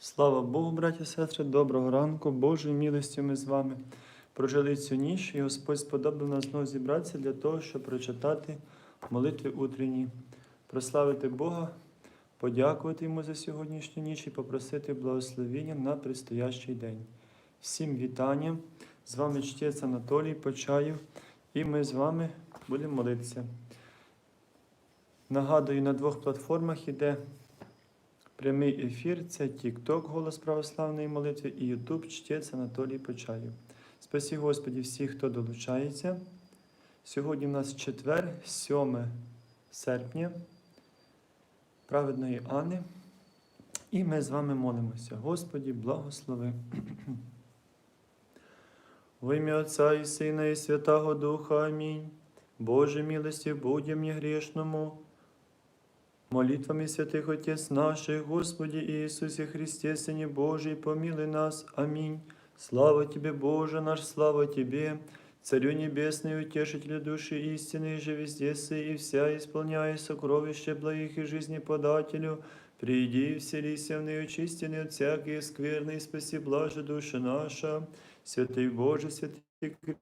Слава Богу, браті і сестри, доброго ранку, Божої милості ми з вами прожили цю ніч, і Господь сподобав нас знову зібратися для того, щоб прочитати молитви утренні, прославити Бога, подякувати Йому за сьогоднішню ніч і попросити благословення на предстоящий день. Всім вітання! З вами чтець Анатолій Почаєв, і ми з вами будемо молитися. Нагадую, на двох платформах іде Прямий ефір це TikTok Голос православної молитви і YouTube чтець Анатолій Почаєв. Спасі Господі всіх, хто долучається. Сьогодні у нас четвер, 7 серпня, праведної Анни. І ми з вами молимося. Господі, благослови. Во ім'я Отця і Сина, і Святого Духа. Амінь. Боже милості, будем мне грешному. Молитвами святых Отец наших, Господи Иисусе Христе, Сыне Божий, помилуй нас. Аминь. Слава Тебе, Боже наш, слава Тебе, Царю Небесный, Утешителю души истины, же везде сы и вся исполняя сокровище благих и жизни подателю, приди и вселися в неочистенный от всякой скверной, и спаси блаже душа наша. Святый Боже, святый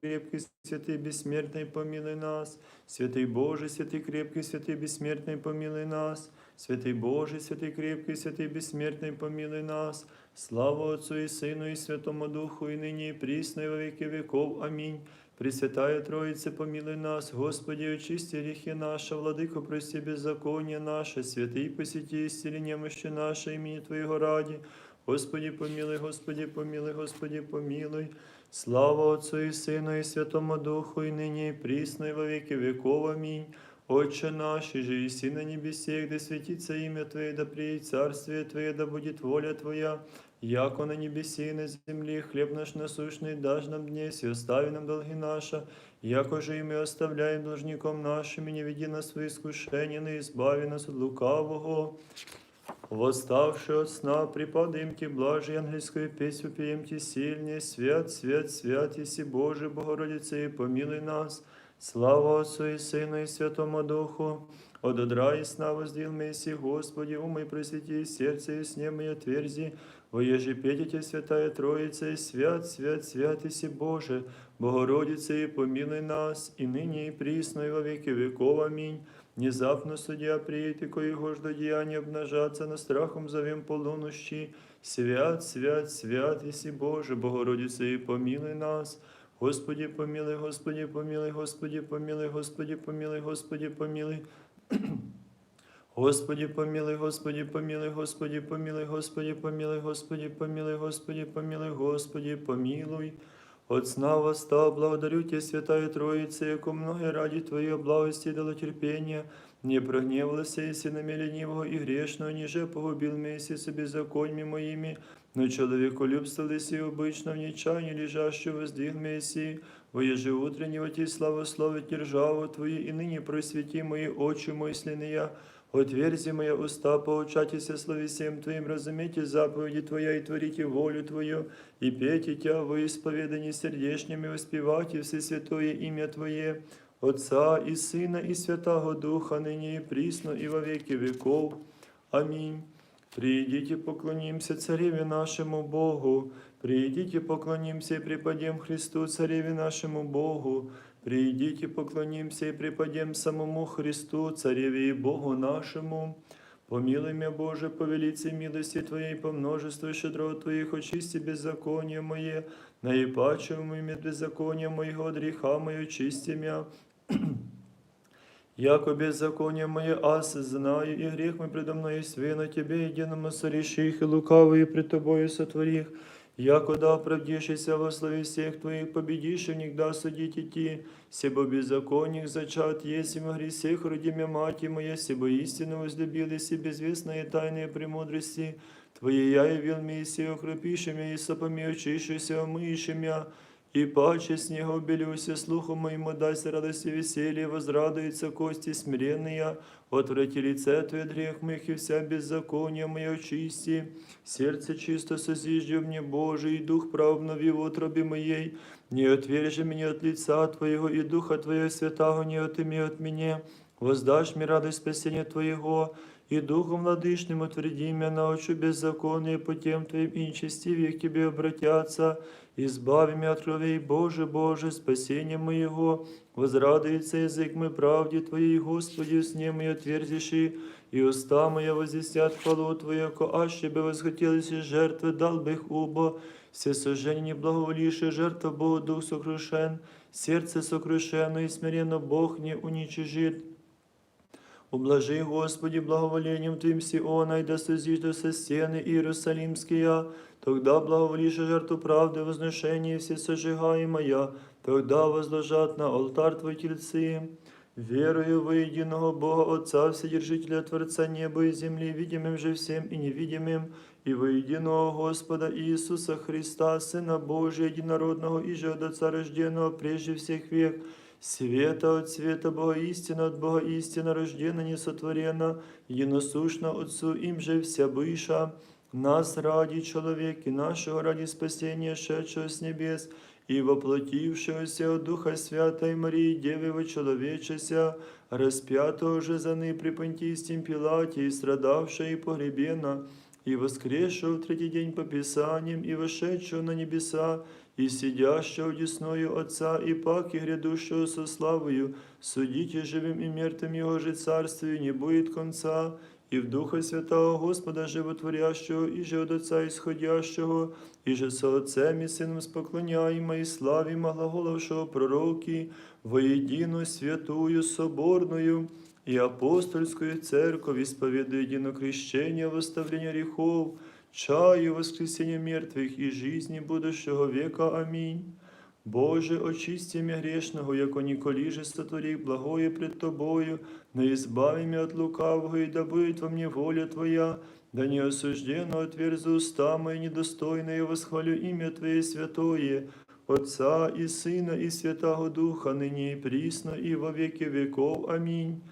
крепкий, святый бессмертный, помилуй нас. Святый Боже, святый крепкий, святый бессмертный, помилуй нас. Святый Боже, святый крепкий, святый бессмертный, помилуй нас. Слава Отцу и Сыну и Святому Духу, и ныне и присно, и во веки веков. Аминь. Пресвятая Троице, помилуй нас, Господи, очисти грехи наши, Владыко, прости беззаконие наше, святый посети исцели немощи наши, имени Твоего ради. Господи, помилуй, Господи, помилуй, Господи, помилуй. Слава Отцу и Сыну и Святому Духу, и ныне и присно, и во веки веков. Аминь. Отче наш, и же иси на небесе, да светится имя Твое, да приедет царствие Твое, да будет воля Твоя, яко на небесе и на земле, хлеб наш насущный дашь нам днесь, и остави нам долги наши, яко же и мы оставляем должником нашим, и не веди нас в свои искушения, но избави нас от лукавого. Восставши от сна, припадаемте блажи ангельскую песню, пеемте сильнее, свят, свят, свят, еси Боже, Богородице, и помилуй нас. Слава Отцу и Сыну и Святому Духу, от одра и сна воздвил Месси, Господи, умой просвети сердце и сне мое отверзи, воеже петите, Святая Троица, и свят, свят, свят, еси Боже, Богородице, и помилуй нас, и ныне, и присно, и во веки веков. Аминь. Внезапно судья приедет, ж до деяния обнажаться, на страхом зовем полунощи. Свят, свят, свят, еси Боже, Богородице, и помилуй нас. Господи, помилуй, Господи, помилуй, Господи, помилуй, Господи, помилуй, Господи, помилуй. Господи, помилуй, Господи, помилуй, Господи, помилуй, Господи, помилуй, Господи, помилуй, Господи, помилуй, Господи, помилуй. От сна восстал, благодарю Тебя, Святая Троица, яко многие ради Твоей благости дало терпения, не прогневалась, если на меня ленивого и грешного, ниже погубил Месси со беззаконьями моими, но человеколюбство и обычно в нечаянии лежащего воздвиг Мессии, воеже утреннего Ти славословить державу Твою, и ныне просвети мои очи мысленные, Отверзи моя уста, поучайтеся словесем Твоим, разумейте заповеди Твоя и творите волю Твою, и пейте Тя во исповедании сердечными, воспевайте все святое имя Твое, Отца и Сына и Святого Духа, ныне и присно, и во веки веков. Аминь. Придите, поклонимся Цареве нашему Богу, придите, поклонимся и преподем Христу, Цареве нашему Богу, Придите, поклонимся и преподем самому Христу, Цареве и Богу нашему. Помилуй меня, Боже, по велице милости Твоей, по множеству щедрот Твоих, очисти беззаконие мое, наипачем имя беззакония моего, греха мое, очисти меня. Яко беззаконие мое, аз знаю, и грех мой предо мною свина Тебе, единому соріших, и лукавые пред Тобою сотворих, Якода оправдившийся во славе всех Твоих, победишь никогда судить идти, себо беззаконник зачат, если во гресех родимя мати моя, себо истину возлюбились и безвестные тайные премудрости, Твои я явил Мессию, окропиши меня и сопами очищуся, омыйши меня, и паче с него белюся, слуху моему дай радость и веселье, возрадуются кости смиренные, отврати лице Твое грех моих и вся беззаконие мое очисти, сердце чисто созижди мне, Боже, и дух прав обнови в утробе моей, не отвержи меня от лица Твоего, и Духа Твоего Святого не отыми от меня, воздашь мне радость спасения Твоего, и Духом Владышным утверди меня научу беззаконие путем Твоим и нечестивее к Тебе обратятся, избави меня от кровей, Боже, Боже, спасение моего, возрадуется язык мой правде Твоей, Господи, сне мой отверзиши, и уста моя возвестят хвалу Твою, яко аще бы восхотелись из жертвы, дал бы их убо, все сожжения не благоволившие жертва Богу дух сокрушен, сердце сокрушено и смиренно Бог не уничижит. Ублажи, Господи, благоволением Твоим Сиона, и да созиждутся стены Иерусалимские, тогда благоволишь жертву правды, возношение все сожигаемая, тогда возложат на алтарь Твой тельцы. Верую во единого Бога Отца, Вседержителя Творца неба и земли, видимым же всем и невидимым, и во единого Господа Иисуса Христа, Сына Божия, единородного и же от Отца рожденного прежде всех век, света от света Бога истина, от Бога истина рождена, несотворена, единосущна Отцу, им же вся быша, нас ради человек и нашего ради спасения, шедшего с небес, и воплотившегося от Духа Святой Марии, Девы вочеловечеся, распятого же за ны при Понтийском Пилате, и страдавшего и погребена, и воскресшего в третий день по Писаниям, и вошедшего на небеса, и сидящего десною Отца, и пак и грядущего со славою, судите живым и мертвым Его же царствию не будет конца, и в Духа Святого Господа Животворящего, и же от Отца исходящего, и же со Отцем и Сыном споклоняємо, и славимо глаголовшего пророки, воедино святую соборную, и апостольскую церковь, исповедуя едино крещение, восставление грехов, чаю воскресения мертвых и жизни будущего века. Аминь. Боже, очисти меня грешного, яко николи же сотворих благое пред Тобою, но избави меня от лукавого, и да будет во мне воля Твоя, да не осужденно отверзу уста мои недостойные, восхвалю имя Твое святое, Отца и Сына и Святого Духа, ныне и присно, и во веки веков. Аминь.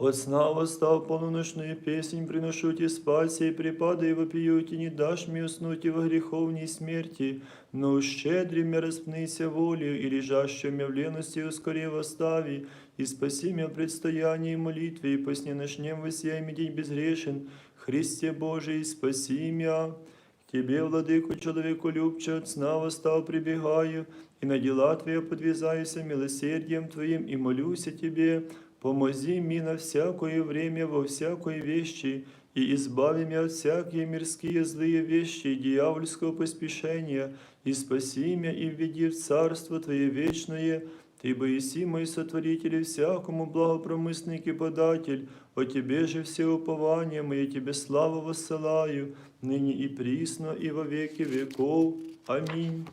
От сна восстав полуночную песнь, приношу тебе спаси, и припады и вопиют, и не дашь мне уснуть и во греховней смерти, но щедрі мя распнися волею, и лежащую мя в лености ускори восстави, и спаси мя в предстоянии молитве, и по сне ночнем воссияй мне день безгрешен, Христе Божий, спаси. К Тебе, владыку, человеку любче, от сна восстал прибегаю, и на дела Твои подвязаюся милосердием Твоим, и молюся Тебе, Помози мне на всякое время во всякой вещи, и избави меня от всякие мирские злые вещи и дьявольского поспешения, и спаси меня и введи в Царство Твое вечное, Ты боиси мой сотворитель и всякому благопромысник и податель, о Тебе же все упования мои, Тебе славу воссылаю, ныне и присно, и во веки веков. Аминь.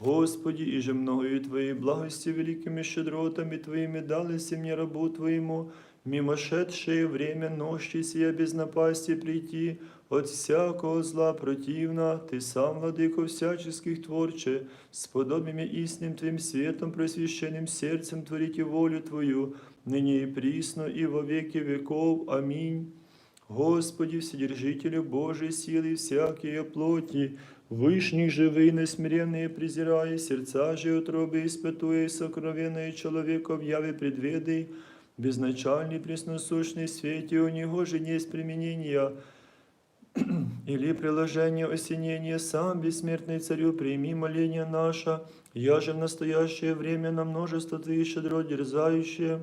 Господи, и же многою Твоей благости великими щедротами Твоими дались мне рабу Твоему, мимошедшее время нощи сия без напасти прийти, от всякого зла противна, Ты сам, владыко всяческих творче, сподобими истинным Твоим светом, просвященным сердцем творите волю Твою, ныне и присно, и во веки веков. Аминь. Господи, Вседержителю Божией силы всякие плоти, Вышних живый, несмиренные презирая, сердца же утробы испытуя, сокровенное человека в яве предведы, безначальный пресносущный свете, у него же есть применения, или приложение осенения, сам бессмертный царю, прими моление наше, я же в настоящее время на множество Твоих щедро дерзающее,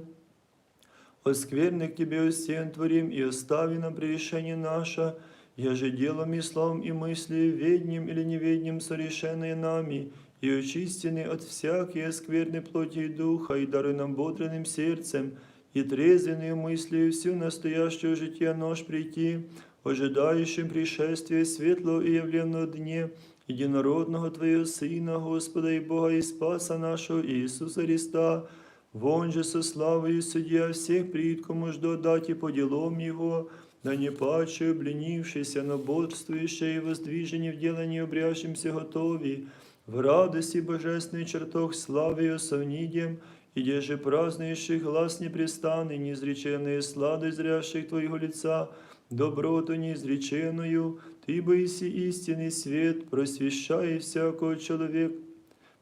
оскверны к Тебе стен творим и остави нам прегрешение наше, я же делом и словом и мыслью, ведним или неведним сорешенные нами, и очистены от всякой скверной плоти и духа, и даруй нам бодренным сердцем, и трезвенную мыслью всю настоящую житие нож прийти, ожидающим пришествия светлого и явленного дне, единородного Твоего Сына, Господа и Бога и Спаса нашего Иисуса Христа, вон же со славою судья всех пред, кому жду дати по делам Его, да не паче обленившися, но бодрствующие и воздвижені в делании обрящимся готови, в радости божественный чертог славы и совнидием, и деже празднующих глаз непрестанный, неизреченные слады зрящих Твоего лица, доброту неизреченную, Ты боиси истинный свет, просвещай всякого человека,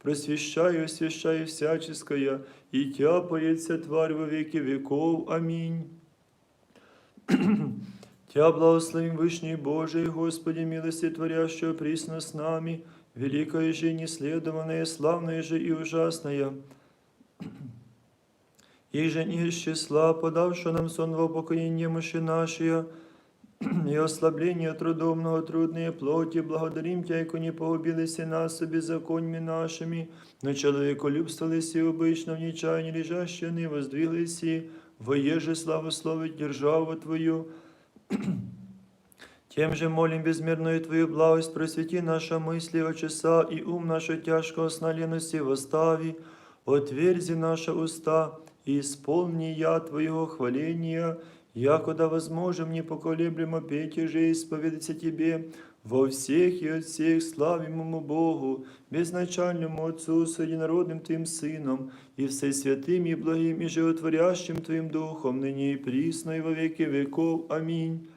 просвещай, освящай всяческое, и тяпается тварь во веки веков. Аминь. Тя благословим Вышний Божий, Господи, милости творящего присно с нами, великая же, неследованная, славная же и ужасная, и же не из числа, подавшего нам сон во упокоение мыши наши, и ослабление трудом многотрудные плоти, благодарим Тя, яко не погубилися нас беззаконьми нашими, но человеколюбствовались и обычно в нечаянии лежащие не воздвиглись, воеже славословить державу Твою, тем же молим безмерную Твою благость, просвети наши мысли о часа и ум нашу тяжкого сна лености восстави, отверзи наши уста и исполни я Твоего хваления, якуда возможем непоколеблемо петь и же исповедаться Тебе, во всех и от всех славимому Богу, безначальному Отцу с единородным Твоим Сыном, и всесвятым и благим и животворящим Твоим Духом, ныне и присно и во веки веков. Аминь.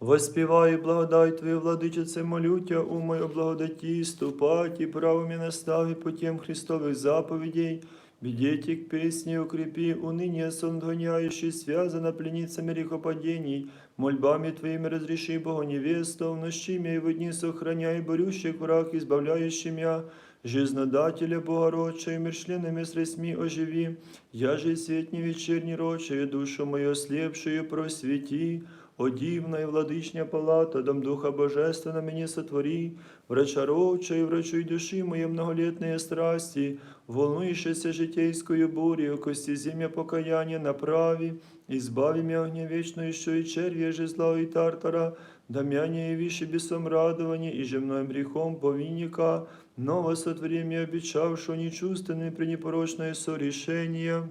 Воспіваю благодать Твою, владичице, молю Тя, у мою благодаті, ступать и правами настави путем Христовых заповедей, бедете к песне укрепи, уныние сон гоняющий, связано пленницами грехопадений, мольбами Твоими разреши Богу невесту, в нощи мя и в дни сохраняй борющих враг, избавляющий мя, Жизнодателя Богородча, и мершленными средствами оживи, я же свет не вечерний рочаю, душу мою слепшую просвети, о дивна и владычня палата, дом Духа Божественна мені сотвори, врачаровча и врачуй души моей многолетные страсти, волнующейся житейскую бурью, кости земля покаяния направи, избави меня огня вечную, еще и червя же зла и тартара, да мя не явиши бесом радования и же мною грехом повинника, ново сотвори мне обещавшего нечувственное пренепорочное сорешение.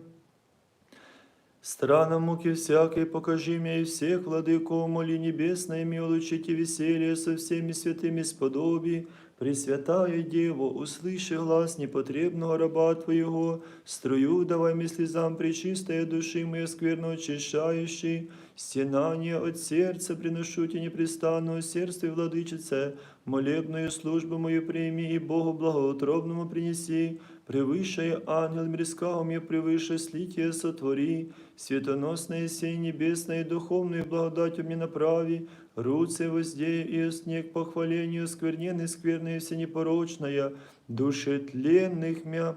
Страна муки всякой покажи мне и всех, владыко, моли небесное, ми улучите веселье со всеми святыми сподоби, Пресвятая Дева, услыши глаз непотребного раба Твоего, струю давай ми слезам пречистая души моей скверно очищающей, стенание от сердца приношу тебе непрестанного сердца и владычице, молебную службу мою прими и Богу благоутробному принеси, превыше ангел мирского мне превыше слитие сотвори, светоносное сей небесное и духовную благодатью мне направи, руце воздея и снег похвалению скверненной, скверной все непорочная, души тленных мя,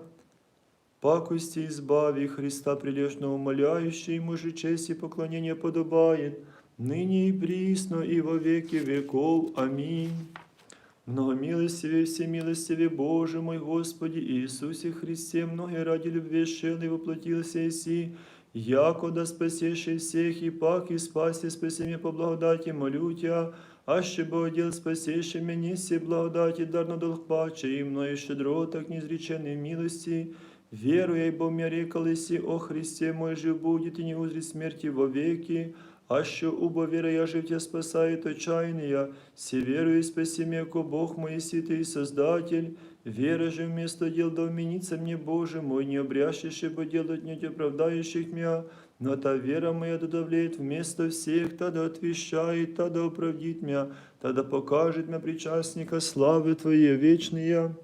пакости избави Христа прилежно умоляющий, ему же честь и поклонение подобает, ныне и присно и во веки веков. Аминь. Многомилостивее, всемилостивее Боже мой Господи Иисусе Христе, многие ради любви и воплотился Иси, якода спасеши всех и пак и спаси спаси меня по благодати, молю Тя, аще Богодел спасеши меня, все благодати, дарно долг паче, и мною щедро, так неизреченной милости, веруя, ибо мне рекалися о Христе мой жив будет и не узрит смерти вовеки, а що убо віра я жив тя спасает отчаяния, все верую спаси меня, ко Бог мой ситый и Создатель, вера же вместо дел да вменится мне, Боже мой, не обрящешь, бо делать не оправдающих меня, но та вера моя додавляет вместо всех, та да отвещает, та да оправдит меня, та да покажет мне причастника славы Твоей вечные.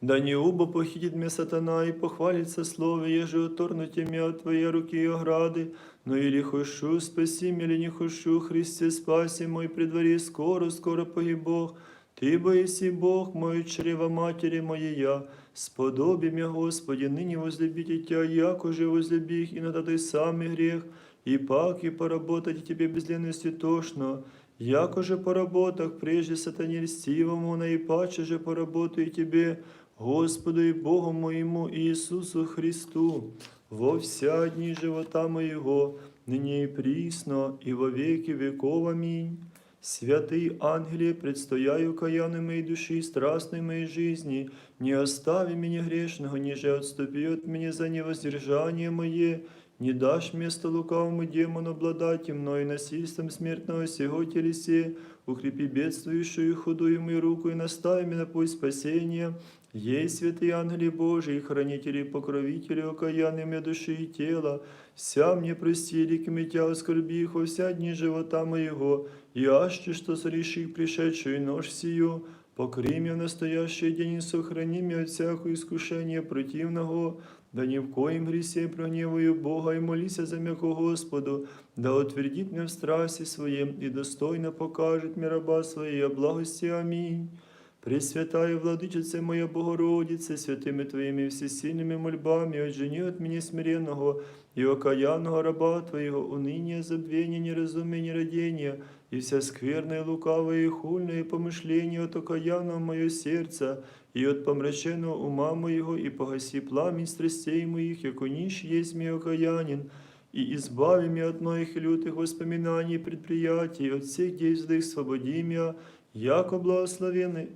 Да не убо похитит мне сатана и похвалится слово, еже оторнуте меня от Твоей руки и ограды, но или хочу, спаси меня, или не хочу, Христе, спаси мой при дворе, скоро, скоро погиб Бог. Ты боиси Бог мой, чрева матери моей, сподоби меня, Господи, ныне возлюбите Тя, яко же возлюби их, и на Ты самый грех, и пак и поработать Тебе без ленности тошно, яко же по работах прежде сатане льстивому, наипаче же поработаю Тебе, Господу и Богу моему Иисусу Христу, во вся дни живота моего, ныне и присно, и во веки веков. Аминь. Святый ангеле, предстояю каяны моей души, страстной моей жизни, не остави меня грешного, ниже отступи от меня за невоздержание мое, не дашь место лукавому демону обладать и мною насильством смертного сего телесе, укрепи бедствующую худую мою руку и настави меня на путь спасения. Ей, святые ангели Божии, хранители и покровители окаянными души и тела, вся мне простили, к митя оскорбих во вся дни живота моего, и аще, что сореши пришедшую нож сию, покри меня в настоящий день и сохрани меня от всякого искушения противного, да ни в коем гресе прогневаю Бога, и молися за мяко Господу, да утвердит меня в страсти своем, и достойно покажет мне раба своей о благости. Аминь. Пресвятая Владычице моя Богородице, святими Твоими всесильными мольбами, отжени от меня смиренного и окаянного раба Твоего, уныния, забвения, неразумия, нерадения, и вся скверная, лукавая и хульное помышление от окаянного мое сердце, и от помраченного ума моего, и погаси пламень страстей моих, яко нищ есть мой окаянин, и избави меня от моих лютых воспоминаний и предприятий, от всех действий свободи меня, яко благословенный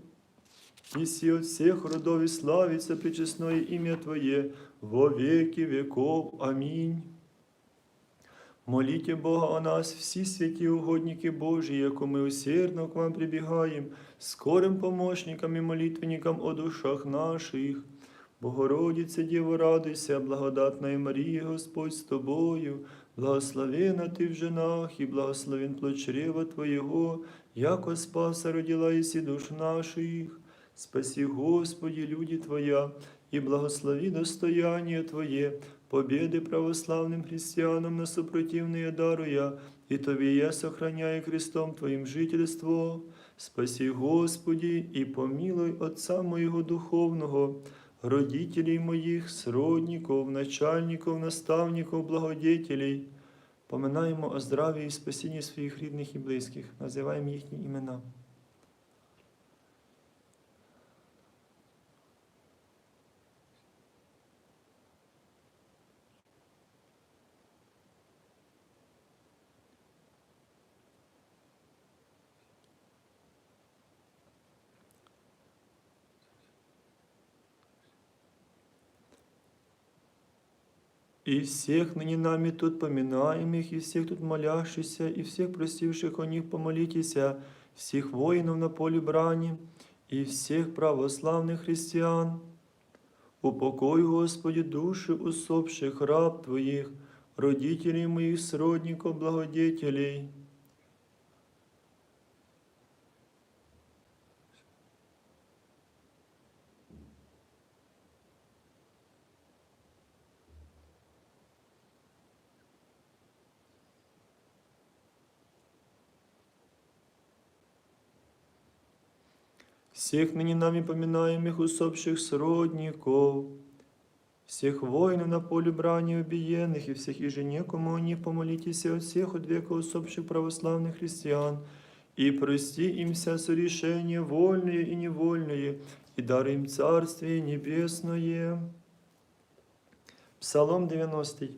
Иси от всех родов и славится пречестное имя Твое во веки веков. Аминь. Молите Бога о нас, всі святі угодники Божі, яко ми усердно к вам прибігаємо, скорим помощникам і молитвенникам о душах наших. Богородице, Діво, радуйся, благодатна Марія, Господь з тобою, благословена ти в женах, і благословен плод чрева Твоєго, яко спаса родила єсі душ наших. Спаси, Господи, люди Твоя, и благослови достояние Твое, победы православным христианам на супротивные даруя, и Тобе я сохраняю крестом Твоим жительство. Спаси, Господи, и помилуй Отца моего духовного, родителей моих, сродников, начальников, наставников, благодетелей. Поминаємо о здраві і спасінні своїх рідних і близьких, називаємо їхні імена. И всех ныне нами тут поминаемых, и всех тут молящихся, и всех просивших о них помолитесь, всех воинов на поле брани, и всех православных христиан. Упокой, Господи, души усопших раб Твоих, родителей моих, сродников, благодетелей. всех ныне нами поминаемых усопших сродников, всех воинов на поле брани убиенных, и всех еже кому о них помолитесь от всех от века усопших православных христиан, и прости им вся сорешения вольные и невольные, и даруй им Царствие Небесное. Псалом 90.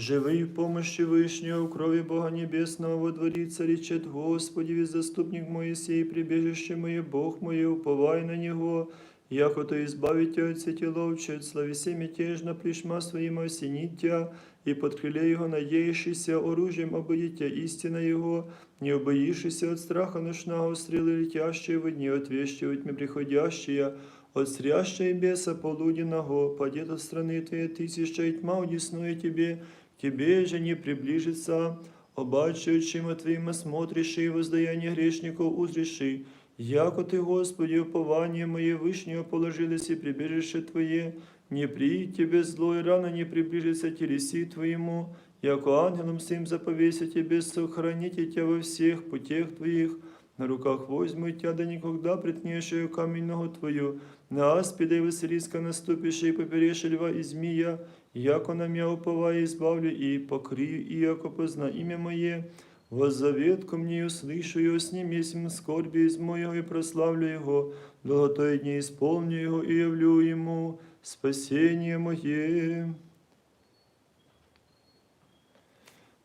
Живий в помощи Вышнего, в крови Бога Небесного водворится, речет Господи, весь заступник Моисей, прибежище мое, Бог мой, уповай на Него, яко то избавите от сети ловче, слависе мятежно плешма своим осенитя, и под крыле Его надеющийся оружием обоите истина Его, не обоишься от страха ночного стрелы летящие в дни, отвещивать мне приходящие, от срящей беса полуденного, падет от страны Твоей тысяча, и тьма удесную Тебе, Тебе же не приближится, обаче очима Твоими смотришь и воздаяние грешников узреши, яко Ты, Господи, упование мое вышнее положилось и прибежище Твое, не при Тебе зло и рано не приближится телеси Твоему, яко ангелом сим заповеся Тебе, сохраните Тебя во всех путях Твоих, на руках возьму Тебя, да никогда притнешую каменного Твою, на аспида и Василиска наступишь и поперешь льва и змея, яко на меня уповая избавлю и покрию, и яко позна имя мое, воззовет ко мне, услышу его, с ним есмь скорби из моего, и прославлю его, долготой дни исполню его, и явлю ему спасение мое.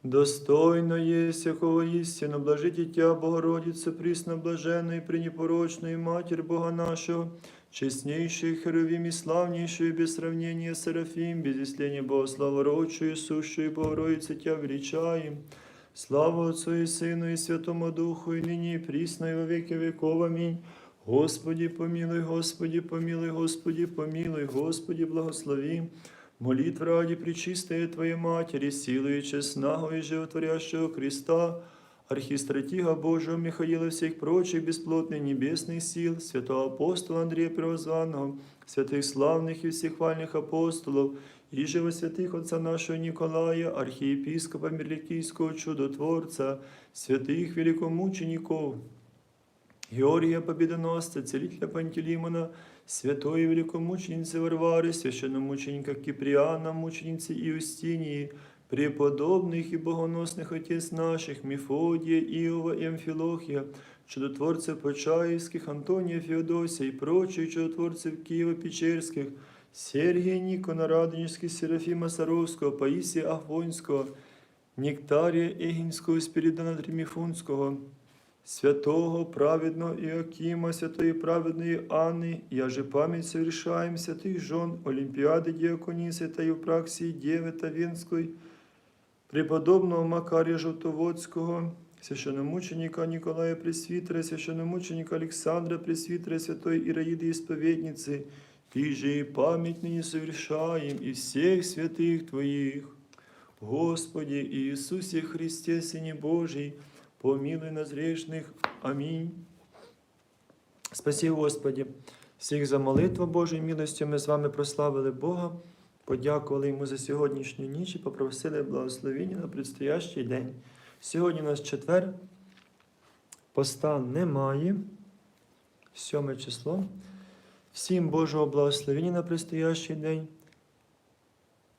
Достойно есть, якого истину, блажите Тя, Богородице, присно блаженная и пренепорочная Матерь Бога нашего, честнейший Херовим и славнейший без сравнения Серафим, без исления Бога славородчую, сущую Богородице Тя величаем. Слава Отцу и Сыну и Святому Духу, и ныне и присно, и во веки веков. Аминь. Господи, помилуй, Господи, помилуй, Господи, помилуй, Господи, благослови. Молитва ради пречистої Твоей Матери, силою честного и животворящего Христа, архистратига Божьего Михаила, всех прочих бесплотных небесных сил, святого апостола Андрея Первозванного, святых славных и всех вальных апостолов, и живо святых отца нашего Николая, архиепископа Мирликийского чудотворца, святых великомучеников, Георгия Победоносца, целителя Пантелеймона, святой великомученицы Варвары, священномученика Киприана, мученицы Иустинии, преподобных и богоносных отец наших, Мефодия, Иова и Амфилохия, чудотворцев Почаевских, Антония Феодосия и прочих чудотворцев Киева-Печерских, Сергия Никона Радонежских, Серафима Саровского, Паисия Афонського, Нектарія Егінського, Спірідона Триміфунського, святого праведного Іокіма, святої праведної Анни, я же пам'ять совершаем святих жон Олімпіади Діаконіси та Євпраксії Дєви та Вінської, преподобного Макарія Жовтоводського, священномученика Ніколая Пресвітера, священномученика Олександра Пресвітера, святої Іраїди Ісповідниці, Ти же і пам'ять нині совершаем і всіх святих Твоїх. Господи Иисусе Христе, Сыне Божий, помилуй нас грешных. Аминь. Спаси, Господи, всіх за молитву Божою милостю ми з вами прославили Бога, подякували Йому за сьогоднішню ніч і попросили благословення на предстоящий день. Сьогодні у нас четвер, поста немає, сьоме число. Всім Божого благословення на предстоящий день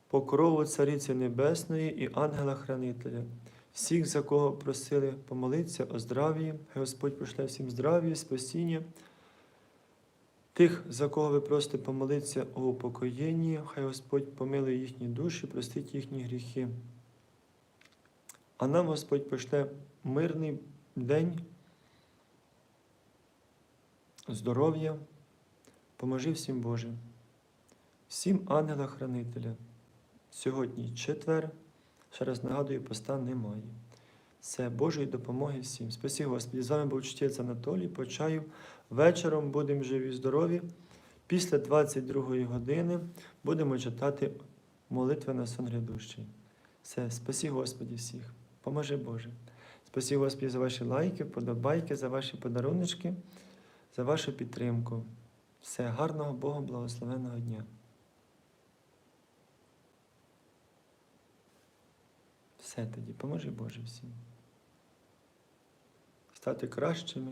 покрову Цариці Небесної і ангела-хранителя. Всіх, за кого просили помолитися о здрав'ї, Господь пошле всім здрав'я, спасіння. Тих, за кого ви просите помолитися о упокоєнні, хай Господь помилує їхні душі, простить їхні гріхи. А нам Господь пошле мирний день, здоров'я, поможи всім Божим, всім ангела-хранителя. Сьогодні четвер. Ще раз нагадую, поста немає. Це Божої допомоги всім. Спасі Господі. З вами був чтець Анатолій. Почаю. Вечором будемо живі, здорові. Після 22 години будемо читати молитви на сон грядущий. Все, спасі Господі всіх. Поможи Боже. Спасі Господі за ваші лайки, подобайки, за ваші подаруночки, за вашу підтримку. Все, гарного Богом благословенного дня. Все тоді, поможи Боже всім. Стати кращими,